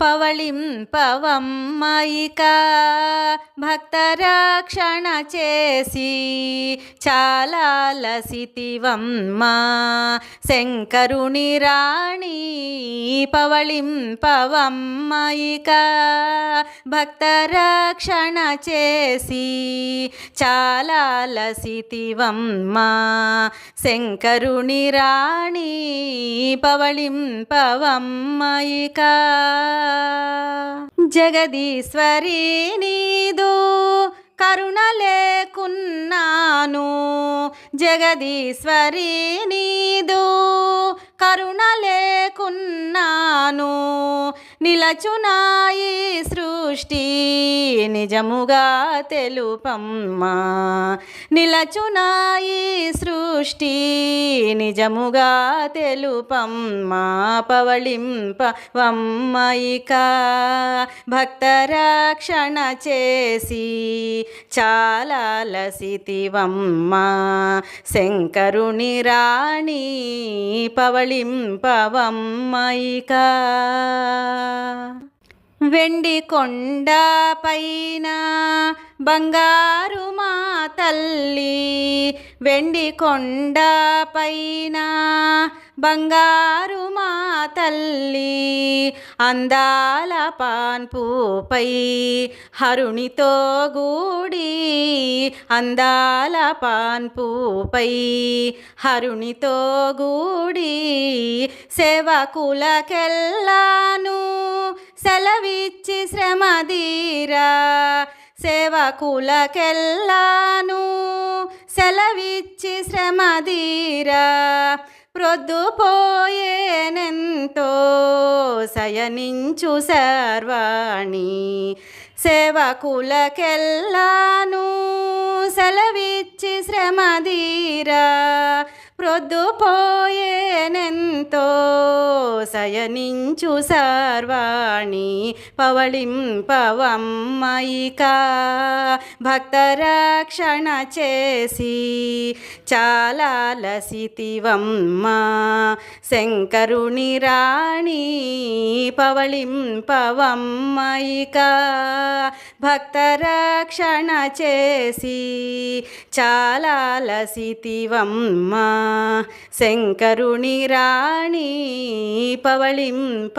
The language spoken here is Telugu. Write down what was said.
పవళింపవమ్మయిక భక్తరక్షణ చేసి చాలా లసితివమ్మ. శంకరుని రాణి పవళింపవమ్మయిక భక్తరక్షణ చేసి చాలా లసితివమ్మ. శంకరుని రాణి పవళింపవమ్మయిక జగదీశ్వరి నీదు కరుణ లేకున్నాను. జగదీశ్వరి నీదు కరుణ లేకున్నాను. నిలచునాయి సృష్టి నిజముగా తెలుపమ్మా. నిలచునాయి సృష్టి నిజముగా తెలుపమ్మా. పవళింపవమ్మయిక భక్తరక్షణ చేసి చాలా లసితివమ్మా. శంకరుని రాణి పవళింపవమ్మయిక వెండి కొండ పైన బంగారు మా తల్లి. వెండి కొండ పైన బంగారు మా తల్లి. అందాల పాన్పుపై హరుణితో గూడి అందాల పాన్పుపై హరుణితో గూడి సేవకులకెల్లాను సెలవిచ్చి శ్రమదీరా సేవకులకెల్లాను. సెలవిచ్చి శ్రమదీరా ప్రొద్దుపోయేనెంతో సయనించు సర్వాణి. సేవకులకెల్లాను సెలవిచ్చి శ్రమదీరా ప్రొద్దుపోయేనెంతో సయనించు సర్వాణి పవళింపవమ్మయిక భక్తరక్షణ చేసి చాలా లసితివమ్మ శంకరుని రాణి పవళింపవమ్మయిక భక్తరక్షణ చేసి చాలా లసితివమ్మ శంకరుని రాణి పవళింపవమ్మయిక